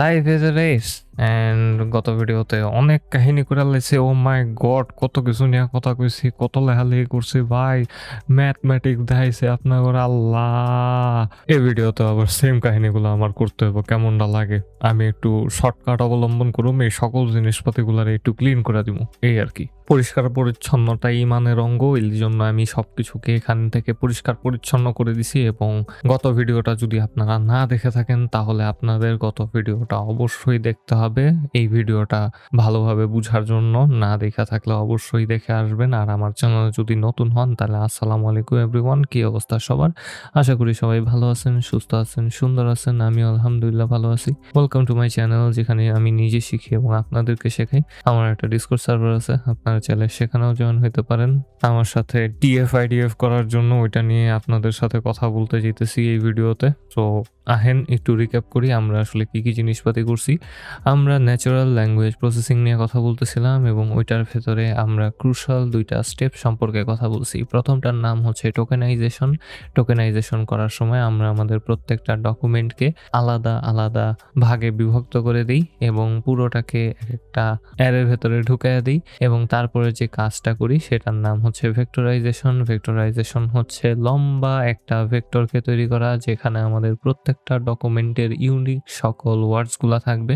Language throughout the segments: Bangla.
Life is a race and গত ভিডিওতে অনেক কাহিনী করে লাইছে। ও মাই গড কত কিছু নিয়ে কথা কইছি, কত লেখালেখি করছি। ভাই ম্যাথমেটিক্স দেখাইছে আপনার আল্লাহ! এই ভিডিওতে আবার সেম কাহিনীগুলো আমার করতে হবে কেমনটা লাগে? আমি একটু শর্টকাট অবলম্বন করুম, এই সকল জিনিসপাতিগুলার একটু ক্লিন করে দিব এই আর কি। পরিষ্কার পরিচ্ছন্নতা ইমানের অঙ্গ, এই জন্য আমি সবকিছুকে এখান থেকে পরিষ্কার পরিচ্ছন্ন করে দিছি এবং গত ভিডিওটা যদি আপনারা না দেখে থাকেন, তাহলে আপনাদের গত ভিডিওটা অবশ্যই দেখতে হবে এই ভিডিওটা ভালোভাবে বুঝার জন্য না দেখা থাকলে অবশ্যই দেখে আসবেন। আর আমার চ্যানেলে যদি নতুন হন, তাহলে আসসালামু আলাইকুম এভরিওয়ান। কি অবস্থা সবার? আশা করি সবাই ভালো আছেন, সুস্থ আছেন, সুন্দর আছেন। আমি আলহামদুলিল্লাহ ভালো আছি। ওয়েলকাম টু মাই চ্যানেল যেখানে আমি নিজে শিখি এবং আপনাদেরকে শেখাই। আমার একটা ডিসকোর্স সার্ভার আছে, আপনারা চাইলে সেখানেও জয়েন হতে পারেন। আমার সাথে টিএফ আইডিএফ করার জন্য ওইটা নিয়ে আপনাদের সাথে কথা বলতে যেতেছি এই ভিডিওতে। তো আহেন, একটু রিক্যাপ করি, আমরা আসলে কি কি জিনিসপাতি করছি। আমরা ন্যাচারাল ল্যাঙ্গুয়েজ প্রসেসিং নিয়ে কথা বলতেছিলাম এবং ওইটার ভেতরে আমরা ক্রুশাল দুইটা স্টেপ সম্পর্কে কথা বলছি। প্রথমটার নাম হচ্ছে টোকেনাইজেশন টোকেনাইজেশন করার সময় আমরা আমাদের প্রত্যেকটা ডকুমেন্টকে আলাদা আলাদা ভাগে বিভক্ত করে দিই এবং পুরোটাকে একটা অ্যারের ভেতরে ঢুকাইয়া দিই এবং তারপরে যে কাজটা করি সেটার নাম হচ্ছে ভেক্টরাইজেশন ভেক্টরাইজেশন হচ্ছে লম্বা একটা ভেক্টরকে তৈরি করা যেখানে আমাদের প্রত্যেকটা ডকুমেন্টের ইউনিক সকল ওয়ার্ডসগুলো থাকবে।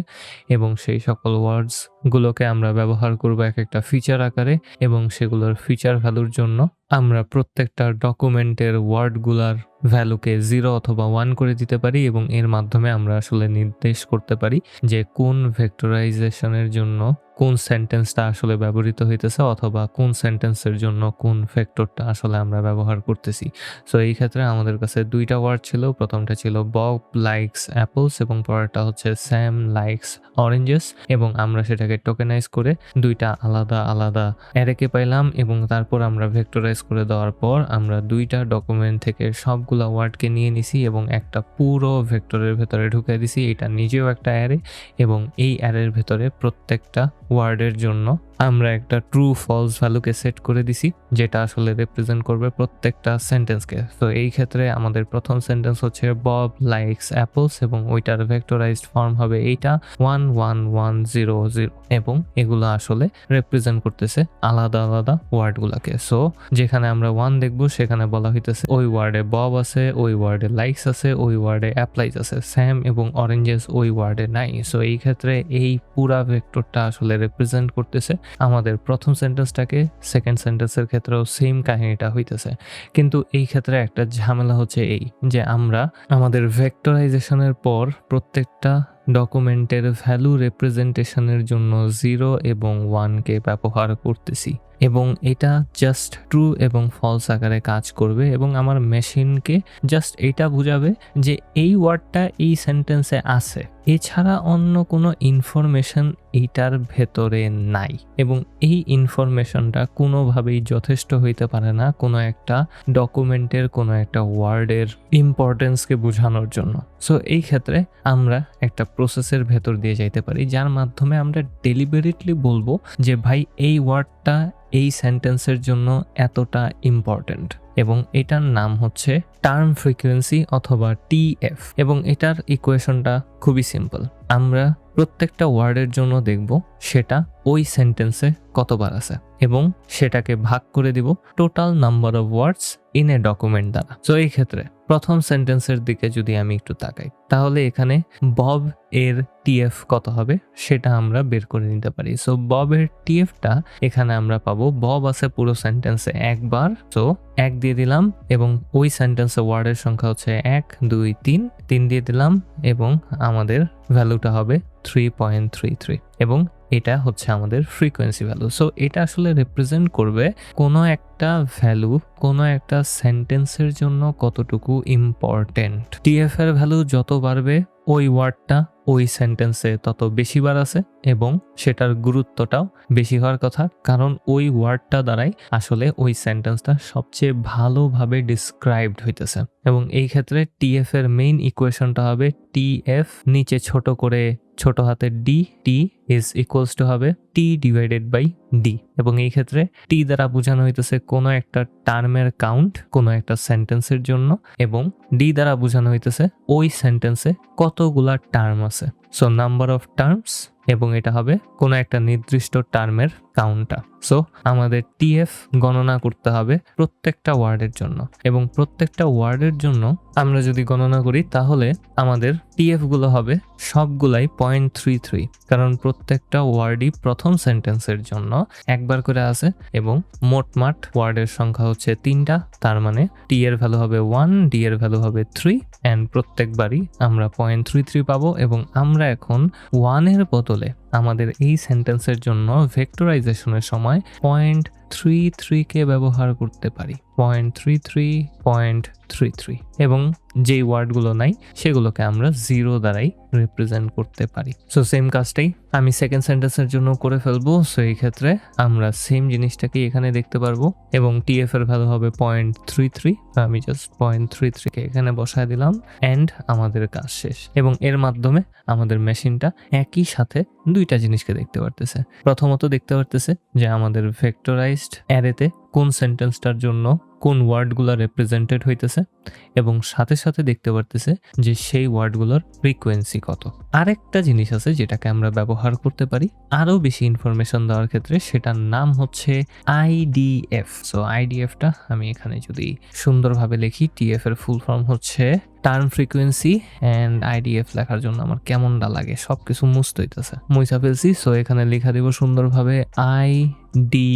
এবং সেই সকল ওয়ার্ডসগুলোকে আমরা ব্যবহার করব এক একটা ফিচার আকারে এবং সেগুলোর ফিচার ভ্যালুর জন্য আমরা প্রত্যেকটা ডকুমেন্টের ওয়ার্ডগুলার ভ্যালুকে জিরো অথবা ওয়ান করে দিতে পারি এবং এর মাধ্যমে আমরা আসলে নির্দেশ করতে পারি যে কোন ভেক্টরাইজেশনের জন্য কোন সেন্টেন্সটা আসলে ব্যবহৃত হইতেছে অথবা কোন সেন্টেন্সের জন্য কোন ফ্যাক্টরটা আসলে আমরা ব্যবহার করতেছি। সো এই ক্ষেত্রে আমাদের কাছে দুইটা ওয়ার্ড ছিল। প্রথমটা ছিল বব লাইকস অ্যাপলস এবং পরেরটা হচ্ছে স্যাম লাইকস অরেঞ্জেস এবং আমরা সেটাকে টোকেনাইজ করে দুইটা আলাদা আলাদা অ্যারেকে পাইলাম এবং তারপর আমরা ভেক্টরাইজ করে দেওয়ার পর আমরা দুইটা ডকুমেন্ট থেকে সবগুলা ওয়ার্ডকে নিয়ে নিছি এবং একটা পুরো ভেক্টরের ভেতরে ঢুকিয়ে দিছি। এটা নিজেও একটা অ্যারে এবং এই অ্যারের ভেতরে প্রত্যেকটা ওয়ার্ডের জন্য আমরা একটা ট্রু ফলস ভ্যালুকে সেট করে দিছি, যেটা আসলে রিপ্রেজেন্ট করবে প্রত্যেকটা সেন্টেন্সকে তো এই ক্ষেত্রে আমাদের প্রথম সেন্টেন্স হচ্ছে বব লাইকস অ্যাপলস এবং ওইটার ভেক্টরাইজড ফর্ম হবে এইটা one one one zero zero এবং এগুলো আসলে রিপ্রেজেন্ট করতেছে আলাদা আলাদা ওয়ার্ডগুলোকে সো যেখানে আমরা ওয়ান দেখব, সেখানে বলা হইতেছে ওই ওয়ার্ডে বব আছে, ওই ওয়ার্ডে লাইকস আছে, ওই ওয়ার্ডে অ্যাপ্লাইজ আছে স্যাম এবং অরেঞ্জেস ওই ওয়ার্ডে নাই। সো এই ক্ষেত্রে এই পুরা ভেক্টরটা আসলে রিপ্রেজেন্ট করতেছে আমাদের প্রথম সেন্টেন্সটাকে সেকেন্ড সেন্টেন্সের ক্ষেত্রেও সেম কাহিনীটা হইতেছে। কিন্তু এই ক্ষেত্রে একটা ঝামেলা হচ্ছে এই, যে আমরা আমাদের ভেক্টরাইজেশনের পর প্রত্যেকটা ডকুমেন্টের ভ্যালু রিপ্রেজেন্টেশনের জন্য জিরো এবং ওয়ানকে ব্যবহার করতেছি। এবং এটা জাস্ট ট্রু এবং ফলস আকারে কাজ করবে এবং আমার মেশিনকে জাস্ট এটা বুঝাবে যে এই ওয়ার্ডটা এই সেন্টেন্সে আছে। এছাড়া অন্য কোনো ইনফরমেশন এইটার ভেতরে নাই এবং এই ইনফরমেশনটা কোনোভাবেই যথেষ্ট হইতে পারে না কোনো একটা ডকুমেন্টের কোনো একটা ওয়ার্ডের ইম্পর্টেন্সকে বোঝানোর জন্য। সো এই ক্ষেত্রে আমরা একটা প্রসেসের ভেতর দিয়ে যাইতে পারি, যার মাধ্যমে আমরা ডেলিভারিটলি বলব যে, ভাই, এই ওয়ার্ডটা এই সেন্টেন্সের জন্য এতটা ইম্পর্ট্যান্ট এবং এটার নাম হচ্ছে টার্ম ফ্রিকোয়েন্সি অথবা টিএফ এবং এটার ইকুয়েশনটা খুবই সিম্পল আমরা প্রত্যেকটা ওয়ার্ডের জন্য দেখব সেটা ওই সেন্টেন্সে কতবার আছে এবং সেটাকে ভাগ করে দিব total number of words in a document দ্বারা। তো এই ক্ষেত্রে প্রথম সেন্টেন্সের দিকে যদি আমি একটু তাকাই, তাহলে এখানে বব এর টিএফ কত হবে সেটা আমরা বের করে নিতে পারি। সো ববের টিএফটা এখানে আমরা পাবো। বব আছে পুরো সেন্টেন্সে একবার। তো এক দিয়ে দিলাম এবং ওই সেন্টেন্সে ওয়ার্ডের সংখ্যা হচ্ছে এক, দুই, তিন। তিন দিয়ে দিলাম এবং আমাদের ভ্যালুটা হবে থ্রি পয়েন্ট থ্রি থ্রি এবং এটা হচ্ছে আমাদের ফ্রিকোয়েন্সি ভ্যালু সো এটা আসলে রিপ্রেজেন্ট করবে কোনো একটা ভ্যালু কোনো একটা সেন্টেন্সের জন্য কতটুকু ইম্পর্টেন্ট টিএফ এর ভ্যালু যত বাড়বে ওই ওয়ার্ডটা ওই সেন্টেন্সে তত বেশিবার আছে এবং সেটার গুরুত্বটাও বেশি হওয়ার কথা। কারণ ওই ওয়ার্ডটা দ্বারাই আসলে ওই সেন্টেন্সটা সবচেয়ে ভালোভাবে ডিসক্রাইবড হইতেছে। এবং এই ক্ষেত্রে টিএফ এর মেইন ইকুয়েশনটা হবে টিএফ নিচে ছোট করে ছোট হাতের D, T is equals to হবে টি ডিভাইডেড বাই ডি এবং এই ক্ষেত্রে টি দ্বারা বোঝানো হইতেছে কোনো একটা টার্মের কাউন্ট কোনো একটা সেন্টেন্সের জন্য এবং ডি দ্বারা বোঝানো হইতেছে ওই সেন্টেন্সে কতগুলা টার্ম আছে। সো নাম্বার অফ টার্মস এবং এটা হবে কোনো একটা নির্দিষ্ট টার্মের কাউন্টটা। সো আমাদের টিএফ গণনা করতে হবে প্রত্যেকটা ওয়ার্ডের জন্য এবং প্রত্যেকটা ওয়ার্ডের জন্য আমরা যদি গণনা করি তাহলে আমাদের টিএফগুলো হবে সবগুলাই পয়েন্ট থ্রি থ্রি কারণ প্রত্যেকটা ওয়ার্ডই প্রথম সেন্টেন্সের জন্য একবার করে আছে এবং মোটমাট ওয়ার্ডের সংখ্যা হচ্ছে তিনটা, তার মানে টি এর ভ্যালু হবে ওয়ান ডি এর ভ্যালু হবে থ্রি অ্যান্ড প্রত্যেকবারই আমরা পয়েন্ট থ্রি থ্রি পাবো এবং আমরা এখন ওয়ানের বদলে আমাদের এই সেন্টেন্সের জন্য ভেক্টরাইজেশনের সময় পয়েন্ট থ্রি থ্রিকে ব্যবহার করতে পারি। Point three three point three three এবং যেই ওয়ার্ডগুলো নাই, সেগুলোকে আমরা জিরো দ্বারাই রিপ্রেজেন্ট করতে পারি। সো সেম কাজটাই আমি সেকেন্ড সেন্টেন্সের জন্য করে ফেলব। সো এই ক্ষেত্রে আমরা সেম জিনিসটাকে এখানে দেখতে পারব। এবং টিএফ এর ভ্যালু হবে পয়েন্ট থ্রি থ্রি আমি জাস্ট পয়েন্ট থ্রি থ্রিকে এখানে বসায় দিলাম। অ্যান্ড আমাদের কাজ শেষ। এবং এর মাধ্যমে আমাদের মেশিনটা একই সাথে দুইটা জিনিসকে দেখতে পারতেছে। প্রথমত দেখতে পারতেছে যে আমাদের ভেক্টরাইজড অ্যারেতে কোন সেন্টেন্সটার জন্য কোন ওয়ার্ডগুলো রিপ্রেজেন্টেড হইতেছে এবং সাথে সাথে দেখতে পারতেছে যে সেই ওয়ার্ডগুলোর ফ্রিকোয়েন্সি কত। আরেকটা জিনিস আছে যেটাকে আমরা ব্যবহার করতে পারি আরও বেশি ইনফরমেশন দেওয়ার ক্ষেত্রে, সেটার নাম হচ্ছে আইডিএফ সো আইডিএফটা আমি এখানে যদি সুন্দরভাবে লিখি টিএফ এর ফুল ফর্ম হচ্ছে টার্ম ফ্রিকোয়েন্সি অ্যান্ড আইডিএফ লেখার জন্য আমার কেমনটা লাগে সব কিছু মুছতে হইতেছে। মুইসা ফেলছি সো এখানে লেখা দিব সুন্দরভাবে আই ডি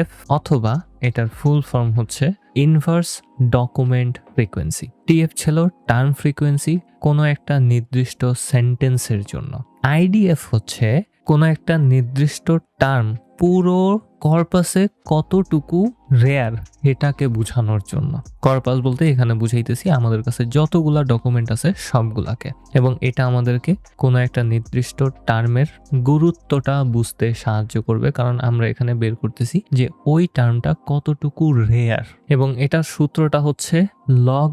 এফ অথবা এটার ফুল ফর্ম হচ্ছে ইনভার্স ডকুমেন্ট ফ্রিকোয়েন্সি টিএফ ছিল টার্ম ফ্রিকোয়েন্সি কোনো একটা নির্দিষ্ট সেন্টেন্সের জন্য। আইডিএফ হচ্ছে কোনো একটা নির্দিষ্ট টার্ম পুরো কর্পাসে কতটুকু রেয়ার এটাকে বোঝানোর জন্য। কর্পাস বলতে এখানে বুঝাইতেছি আমাদের কাছে যতগুলা ডকুমেন্ট আছে সবগুলাকে। এবং এটা আমাদেরকে কোনো একটা নির্দিষ্ট টার্মের গুরুত্বটা বুঝতে সাহায্য করবে, কারণ আমরা এখানে বের করতেছি যে ওই টার্মটা কতটুকু রেয়ার এবং এটার সূত্রটা হচ্ছে লগ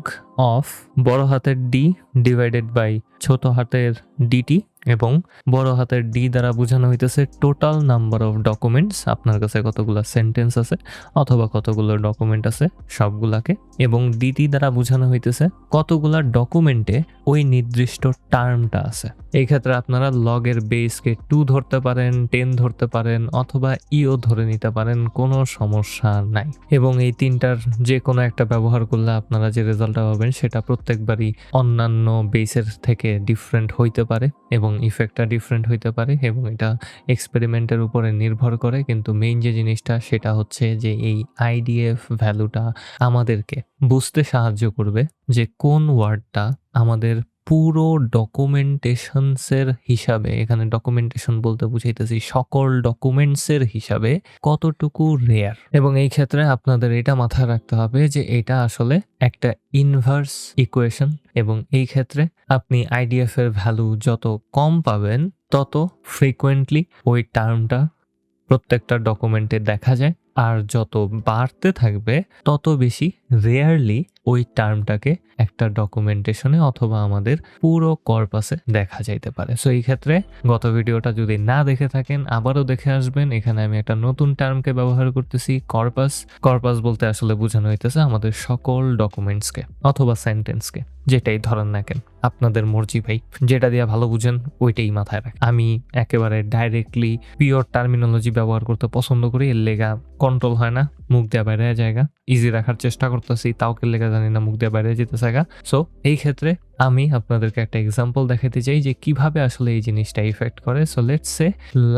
অফ বড় হাতের ডি ডিভাইডেড বাই ছোট হাতের ডিটি এবং বড় হাতের ডি দ্বারা বোঝানো হইতেছে টোটাল নাম্বার অফ ডকুমেন্টস আপনার কাছে কতগুলো সেন্টেন্স আছে অথবা কতগুলো ডকুমেন্ট আছে সবগুলাকে, এবং ডিটি দ্বারা বোঝানো হইতেছে কতগুলা ডকুমেন্টে ওই নির্দিষ্ট টার্মটা আছে। এই ক্ষেত্রে আপনারা লগের বেসকে টু ধরতে পারেন টেন ধরতে পারেন অথবা ইও ধরে নিতে পারেন, কোনো সমস্যা নাই। এবং এই তিনটার যে কোনো একটা ব্যবহার করলে আপনারা যে রেজাল্টটা পাবেন সেটা প্রত্যেকবারই অন্যান্য বেসের থেকে ডিফারেন্ট হইতে পারে এবং ইফেক্টটা ডিফারেন্ট হইতে পারে এবং এটা এক্সপেরিমেন্টের উপরে নির্ভর করে। কিন্তু মেইন যে জিনিসটা সেটা হচ্ছে যে এই আইডিএফ ভ্যালুটা আমাদেরকে বুঝতে সাহায্য করবে যে কোন ওয়ার্ডটা আমাদের পুরো ডকুমেন্টেশনসের হিসাবে, এখানে ডকুমেন্টেশন বলতে বুঝাইতেছি, সকল ডকুমেন্টসের হিসাবে কতটুকু রেয়ার এবং এই ক্ষেত্রে আপনাদের এটা মাথায় রাখতে হবে যে এটা আসলে একটা ইনভার্স ইকুয়েশন এবং এই ক্ষেত্রে আপনি আইডিএফ এর ভ্যালু যত কম পাবেন, তত ফ্রিকোয়েন্টলি ওই টার্মটা প্রত্যেকটা ডকুমেন্টে দেখা যায়। আর যত বাড়তে থাকবে, তত বেশি রেয়ারলি ওই টার্মটাকে একটা ডকুমেন্টেশনে অথবা আমাদের পুরো কর্পাসে দেখা যাইতে পারে। সো এই ক্ষেত্রে গত ভিডিওটা যদি না দেখে থাকেন, আবারও দেখে আসবেন। এখানে আমি একটা নতুন টার্মকে ব্যবহার করতেছি কর্পাস কর্পাস বলতে আসলে বোঝানো হইতেছে আমাদের সকল ডকুমেন্টসকে অথবা সেন্টেন্সকে যেটাই ধরেন না কেন। আপনাদের মর্জি ভাই, যেটা দিয়ে ভালো বুঝেন, ওইটাই মাথায় রাখ আমি একেবারে ডাইরেক্টলি পিওর টার্মিনোলজি ব্যবহার করতে পছন্দ করি, এর লেগা কন্ট্রোল হয় না, মুখ দেওয়া বাইরে জায়গা। ইজি রাখার চেষ্টা করতেছি, তাও লেগা জানি না, মুখ দিয়ে বাইরে যেতে থাকা সো এই ক্ষেত্রে আমি আপনাদেরকে একটা এক্সাম্পল দেখাতে চাই যে কীভাবে আসলে এই জিনিসটা ইফেক্ট করে। সো লেটস সে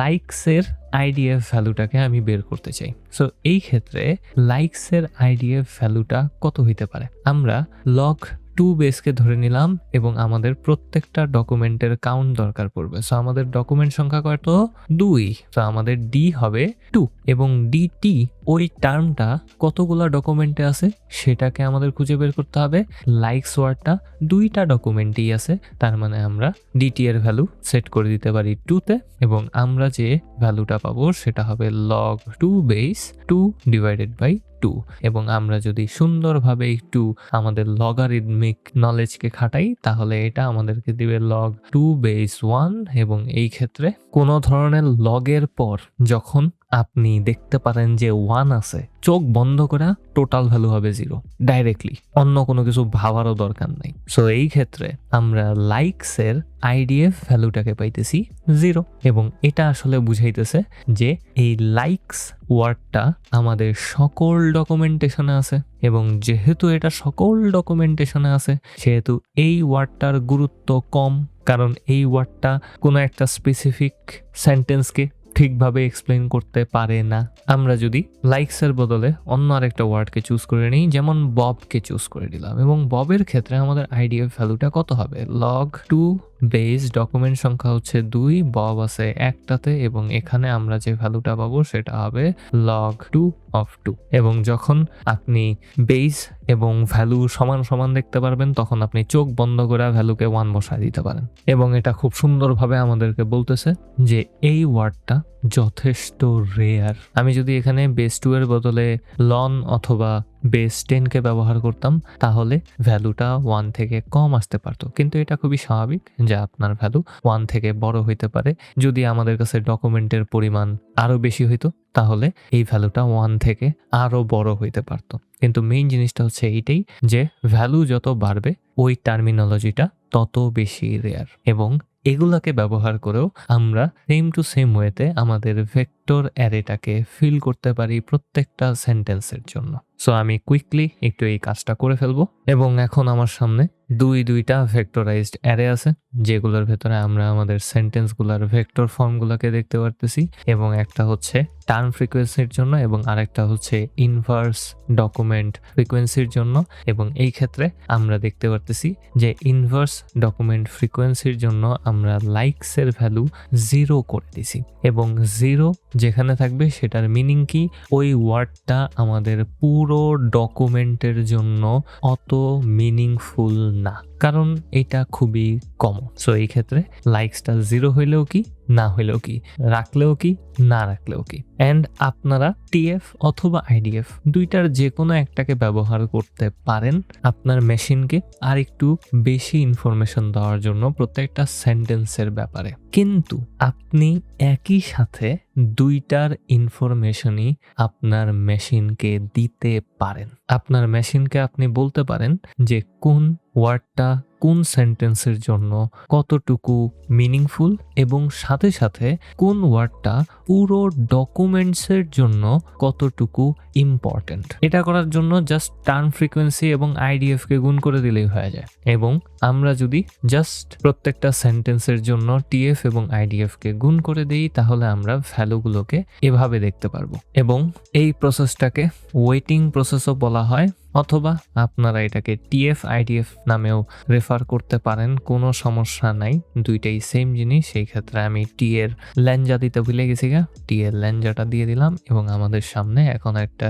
লাইকসের আইডিএফ ভ্যালুটাকে আমি বের করতে চাই। সো এই ক্ষেত্রে লাইকসের আইডিএফ ভ্যালুটা কত হইতে পারে? আমরা লগ টু বেসকে ধরে নিলাম এবং আমাদের প্রত্যেকটা ডকুমেন্টের কাউন্ট দরকার পড়বে। সো আমাদের ডকুমেন্ট সংখ্যা কত? দুই। তো আমাদের ডি হবে টু এবং ডিটি ওই টার্মটা কতগুলা ডকুমেন্টে আছে সেটাকে আমাদের খুঁজে বের করতে হবে। লাইকস ওয়ার্ডটা দুইটা ডকুমেন্টেই আছে, তার মানে আমরা ডিটি এর ভ্যালু সেট করে দিতে পারি টুতে এবং আমরা যে ভ্যালুটা পাবো সেটা হবে log two base two divided by two এবং আমরা যদি সুন্দরভাবে একটু আমাদের লগারিদমিক নলেজকে খাটাই, তাহলে এটা আমাদেরকে দিবে লগ টু বেস ওয়ান এবং এই ক্ষেত্রে কোনো ধরনের লগের পর যখন আপনি দেখতে পারেন যে ওয়ান আছে। চোখ বন্ধ করা টোটাল ভ্যালু হবে জিরো ডাইরেক্টলি অন্য কোনো কিছু ভাবারও দরকার নাই। সো এই ক্ষেত্রে আমরা লাইকসের আইডিএফ ভ্যালুটাকে পাইতেছি জিরো এবং এটা আসলে বুঝাইতেছে যে এই লাইকস ওয়ার্ডটা আমাদের সকল ডকুমেন্টেশনে আছে এবং যেহেতু এটা সকল ডকুমেন্টেশনে আছে, সেহেতু এই ওয়ার্ডটার গুরুত্ব কম। কারণ এই ওয়ার্ডটা কোনো একটা স্পেসিফিক সেন্টেন্সকে ঠিকভাবে এক্সপ্লেন করতে পারে না। আমরা যদি লাইকসের বদলে অন্য আরেকটা ওয়ার্ডকে চুজ করে নিই, যেমন ববকে চুজ করে দিলাম এবং ববের ক্ষেত্রে আমাদের আইডিএফ ভ্যালুটা কত হবে? লগ টু বেস ডকুমেন্ট সংখ্যা হচ্ছে দুই, বব আছে একটাতে এবং এখানে আমরা যে ভ্যালুটা পাবো সেটা হবে লগ টু অফ টু এবং যখন আপনি বেস এবং ভ্যালু সমান সমান দেখতে পারবেন, তখন আপনি চোখ বন্ধ করে ভ্যালুকে ওয়ান বসায় দিতে পারেন। এবং এটা খুব সুন্দরভাবে আমাদেরকে বলতেছে যে এই ওয়ার্ডটা যথেষ্ট রেয়ার আমি যদি এখানে বেস টু এর বদলে লন অথবা বেস টেনকে ব্যবহার করতাম, তাহলে ভ্যালুটা ওয়ান থেকে কম আসতে পারতো। কিন্তু এটা খুবই স্বাভাবিক যে আপনার ভ্যালু ওয়ান থেকে বড় হইতে পারে। যদি আমাদের কাছে ডকুমেন্টের পরিমাণ আরও বেশি হইতো, তাহলে এই ভ্যালুটা ওয়ান থেকে আরও বড় হইতে পারতো। কিন্তু মেইন জিনিসটা হচ্ছে এইটাই যে ভ্যালু যত বাড়বে, ওই টার্মিনোলজিটা তত বেশি রেয়ার এবং এগুলাকে ব্যবহার করেও আমরা সেম টু সেম ওয়েতে আমাদের ভেক্টর অ্যারেটাকে ফিল করতে পারি প্রত্যেকটা সেন্টেন্সের জন্য। সো আমি কুইকলি একটু এই কাজটা করে ফেলব। এবং এখন আমার সামনে দুই দুইটা ভেক্টরাইজড অ্যারে আছে, যেগুলোর ভেতরে আমরা আমাদের সেন্টেন্সগুলোর ভেক্টর ফর্মগুলোকে দেখতে পারতেছি। এবং একটা হচ্ছে টার্ম ফ্রিকোয়েন্সির জন্য এবং আরেকটা হচ্ছে ইনভার্স ডকুমেন্ট ফ্রিকোয়েন্সির জন্য। এবং এই ক্ষেত্রে আমরা দেখতে পারতেছি যে ইনভার্স ডকুমেন্ট ফ্রিকোয়েন্সির জন্য আমরা লাইকসের ভ্যালু জিরো করে দিছি। এবং জিরো যেখানে থাকবে সেটার মিনিং কি? ওই ওয়ার্ডটা আমাদের পুরো ডকুমেন্টের জন্য অত মিনিংফুল না। কারণ এটা খুবই কম সো এই ক্ষেত্রে লাইকসটা জিরো হইলেও কি? না হইলেও কি, রাখলেও কি, না রাখলেও কি। অ্যান্ড আপনারা টিএফ অথবা আইডিএফ দুইটার যে কোনো একটাকে ব্যবহার করতে পারেন আপনার মেশিনকে আর একটু বেশি ইনফরমেশন দেওয়ার জন্য প্রত্যেকটা সেন্টেন্সের ব্যাপারে। কিন্তু আপনি একই সাথে দুইটার ইনফরমেশনই আপনার মেশিনকে দিতে পারেন। আপনার মেশিনকে আপনি বলতে পারেন যে কোন ওয়ার্ডটা কোন সেন্টেন্সের জন্য কতটুকু মিনিংফুল এবং সাথে সাথে কোন ওয়ার্ডটা পুরো ডকুমেন্টসের জন্য কতটুকু ইম্পর্ট্যান্ট এটা করার জন্য জাস্ট টার্ম ফ্রিকোয়েন্সি এবং আইডিএফকে গুণ করে দিলেই হয়ে যায়। এবং আমরা যদি জাস্ট প্রত্যেকটা সেন্টেন্সের জন্য টিএফ এবং আইডিএফকে গুণ করে দিই, তাহলে আমরা ভ্যালুগুলোকে এভাবে দেখতে পারব। এবং এই প্রসেসটাকে ওয়েটিং প্রসেসও বলা হয়। অথবা আপনারা এটাকে টিএফ, আইডিএফ নামেও রেফার করতে পারেন, কোনো সমস্যা নাই। দুইটাই সেম জিনিস, সেই ক্ষেত্রে আমি টি এর ল্যাঞ্জা দিতে ভুলে গেছি গা। টি এর ল্যাঞ্জাটা দিয়ে দিলাম এবং আমাদের সামনে এখন একটা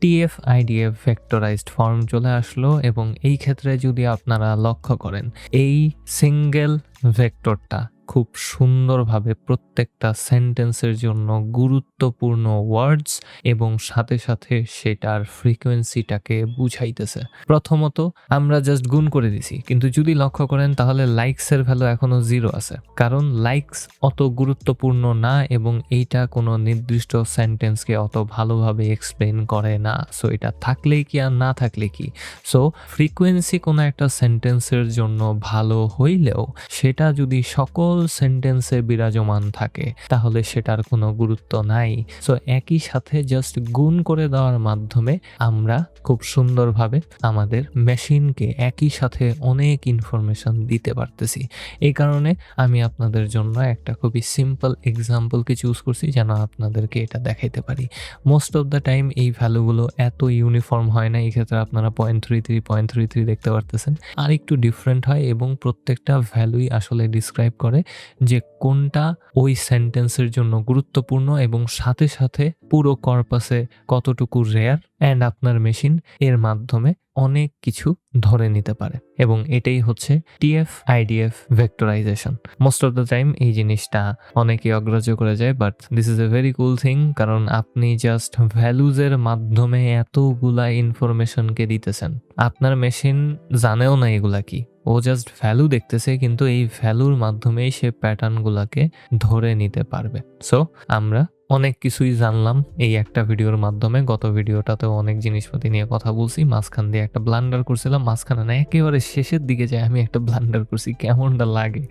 টিএফ আইডিএফ ভেক্টরাইজড ফর্ম চলে আসলো এবং এই ক্ষেত্রে যদি আপনারা লক্ষ্য করেন, এই সিঙ্গেল ভেক্টরটা খুব সুন্দরভাবে প্রত্যেকটা সেন্টেন্সের জন্য গুরুত্বপূর্ণ ওয়ার্ডস এবং সাথে সাথে সেটার ফ্রিকোয়েন্সিটাকে বুঝাইতেছে। প্রথমত আমরা জাস্ট গুণ করে দিছি, কিন্তু যদি লক্ষ্য করেন তাহলে লাইকসের ভ্যালু এখনও জিরো আছে। কারণ লাইকস অত গুরুত্বপূর্ণ না এবং এইটা কোনো নির্দিষ্ট সেন্টেন্সকে অত ভালোভাবে এক্সপ্লেন করে না। সো এটা থাকলেই কি আর না থাকলে কি? সো ফ্রিকোয়েন্সি কোনো একটা সেন্টেন্সের জন্য ভালো হইলেও সেটা যদি সকল সেন্টেন্সে বিরাজমান থাকে, তাহলে সেটার কোনো গুরুত্ব নাই। সো একই সাথে জাস্ট গুণ করে দেওয়ার মাধ্যমে আমরা খুব সুন্দরভাবে আমাদের মেশিনকে একই সাথে অনেক ইনফরমেশন দিতে পারতেছি। এই কারণে আমি আপনাদের জন্য একটা খুবই সিম্পল এক্সাম্পলকে চুজ করছি, যেন আপনাদেরকে এটা দেখাইতে পারি। মোস্ট অফ দ্য টাইম এই ভ্যালুগুলো এত ইউনিফর্ম হয় না এই ক্ষেত্রে আপনারা point three three point three three দেখতে পারতেছেন। আর একটু ডিফারেন্ট হয় এবং প্রত্যেকটা ভ্যালুই আসলে ডিসক্রাইব করে। যে কোনটা ওই সেন্টেন্সের জন্য গুরুত্বপূর্ণ এবং সাথে সাথে পুরো কর্পাসে কতটুকু রেয়ার অ্যান্ড আপনার মেশিন এর মাধ্যমে অনেক কিছু ধরে নিতে পারে। এবং এটাই হচ্ছে TF IDF vectorization most of the time এই জিনিসটা অনেকে অগ্রাহ্য করে যায় but this is a very cool thing কারণ আপনি জাস্ট ভ্যালুজের মাধ্যমে এতগুলা ইনফরমেশনকে দিতেছেন। আপনার মেশিন জানেও না এগুলা কি। ও জাস্ট ভ্যালু দেখতেছে, কিন্তু এই ভ্যালুর মাধ্যমেই সে প্যাটার্নগুলোকে ধরে নিতে পারবে। সো আমরা অনেক কিছুই জানলাম এই একটা ভিডিওর মাধ্যমে। গত ভিডিওটাতেও অনেক জিনিসপাতি নিয়ে কথা বলছি। মাঝখান দিয়ে একটা ব্লান্ডার করছিলাম। মাঝখানে না একেবারে শেষের দিকে যায় আমি একটা ব্লান্ডার করছি, কেমনটা লাগে?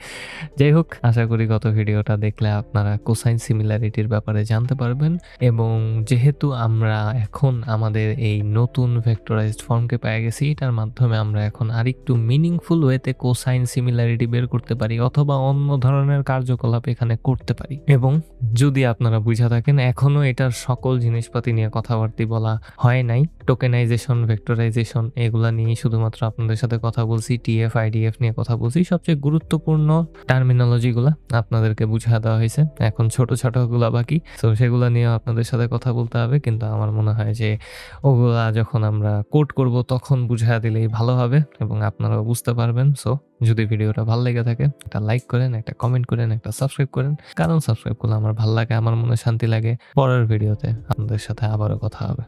যাই হোক, আশা করি গত ভিডিওটা দেখলে আপনারা কোসাইন সিমিলারিটির ব্যাপারে জানতে পারবেন। এবং যেহেতু আমরা এখন আমাদের এই নতুন ভেক্টরাইজড ফর্মকে পেয়ে গেছি, এটার মাধ্যমে আমরা এখন আরেকটু মিনিংফুল ওয়েতে কোসাইন সিমিলারিটি বের করতে পারি, অথবা অন্য ধরনের কার্যকলাপ এখানে করতে পারি। এবং যদি আপনারা বুঝা থাকেন, এখনও এটার সকল জিনিসপাতি নিয়ে কথাবার্তি বলা হয় নাই। টোকেনাইজেশন ভেক্টরাইজেশন এগুলা নিয়ে শুধুমাত্র আপনাদের সাথে কথা বলছি টিএফ আইডিএফ নিয়ে কথা বলছি। সবচেয়ে গুরুত্বপূর্ণ টার্মিনোলজিগুলো আপনাদেরকে বুঝা দেওয়া হয়েছে। এখন ছোট ছোটগুলা বাকি, তো সেগুলো নিয়ে আপনাদের সাথে কথা বলতে হবে, কিন্তু আমার মনে হয় যে ওগুলা যখন আমরা কোড করব, তখন বুঝা দিলেই ভালো হবে এবং আপনারাও বুঝতে পারবেন। সো যদি ভিডিওটা ভালো লেগে থাকে, একটা লাইক করেন, একটা কমেন্ট করেন, একটা সাবস্ক্রাইব করেন। কারণ সাবস্ক্রাইব করলে আমার ভালো লাগে, আমার মনে শান্তি লাগে। পরের ভিডিওতে আপনাদের সাথে আবারও কথা হবে।